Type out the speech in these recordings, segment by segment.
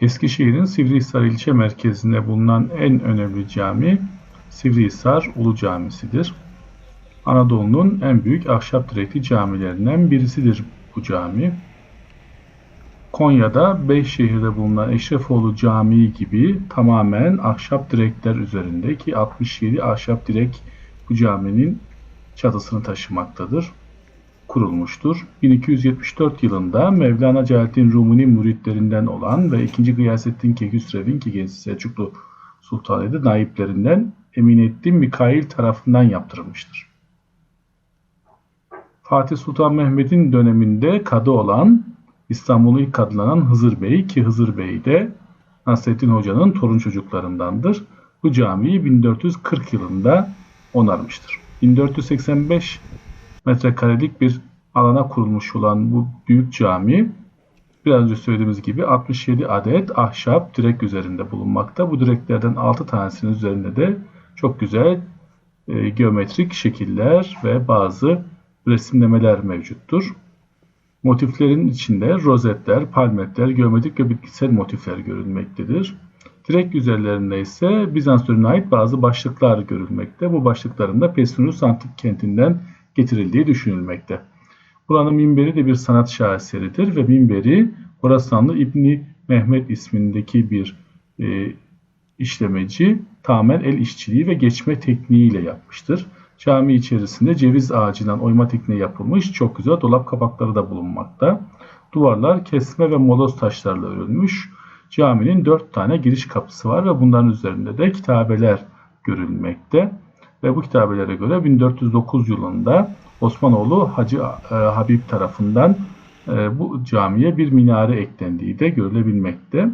Eskişehir'in Sivrihisar ilçe merkezinde bulunan en önemli cami Sivrihisar Ulu Camisi'dir. Anadolu'nun en büyük ahşap direkli camilerinden birisidir bu cami. Konya'da Beyşehir'de bulunan Eşrefoğlu Camii gibi tamamen ahşap direkler üzerindeki 67 ahşap direk bu caminin çatısını taşımaktadır. Kurulmuştur. 1274 yılında Mevlana Celaleddin Rumi'nin müritlerinden olan ve 2. Gıyasettin Keküsrev'in ki Selçuklu Sultanıydı naiplerinden Eminettin Mikail tarafından yaptırılmıştır. Fatih Sultan Mehmet'in döneminde kadı olan İstanbul'u ilk kadlanan Hızır Bey ki Hızır Bey de Nasrettin Hoca'nın torun çocuklarındandır. Bu camiyi 1440 yılında onarmıştır. 1485 metrekarelik bir alana kurulmuş olan bu büyük cami biraz önce söylediğimiz gibi 67 adet ahşap direk üzerinde bulunmakta. Bu direklerden 6 tanesinin üzerinde de çok güzel e, geometrik şekiller ve bazı resimlemeler mevcuttur. Motiflerin içinde rozetler, palmetler, geometrik ve bitkisel motifler görülmektedir. Direk üzerlerinde ise Bizans dönemine ait bazı başlıklar görülmekte. Bu başlıkların da Pessinus antik kentinden getirildiği düşünülmekte. Buranın minberi de bir sanat şaheseridir ve minberi Horasanlı İbni Mehmet ismindeki bir e, işlemeci tamamen el işçiliği ve geçme tekniğiyle yapmıştır. Cami içerisinde ceviz ağacından oyma tekniği yapılmış çok güzel dolap kapakları da bulunmakta. Duvarlar kesme ve moloz taşlarla örülmüş. Caminin dört tane giriş kapısı var ve bunların üzerinde de kitabeler görülmekte. Ve bu kitabelere göre 1409 yılında Osmanoğlu Hacı e, Habib tarafından e, bu camiye bir minare eklendiği de görülebilmekte.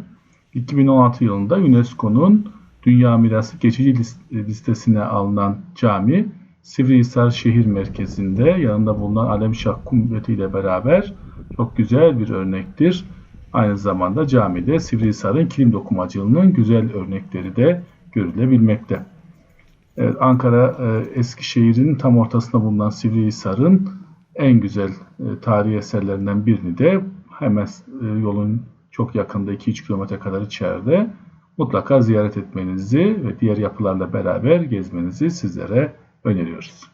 2016 yılında UNESCO'nun Dünya Mirası geçici listesine alınan cami Sivrihisar şehir merkezinde yanında bulunan Alemşah Kumbeti ile beraber çok güzel bir örnektir. Aynı zamanda camide Sivrihisar'ın kilim dokumacılığının güzel örnekleri de görülebilmekte. Evet, Ankara e, Eskişehir'in tam ortasında bulunan Sivrihisar'ın en güzel e, tarihi eserlerinden birini de hemen e, yolun çok yakında 2-3 kilometre kadar içeride mutlaka ziyaret etmenizi ve diğer yapılarla beraber gezmenizi sizlere öneriyoruz.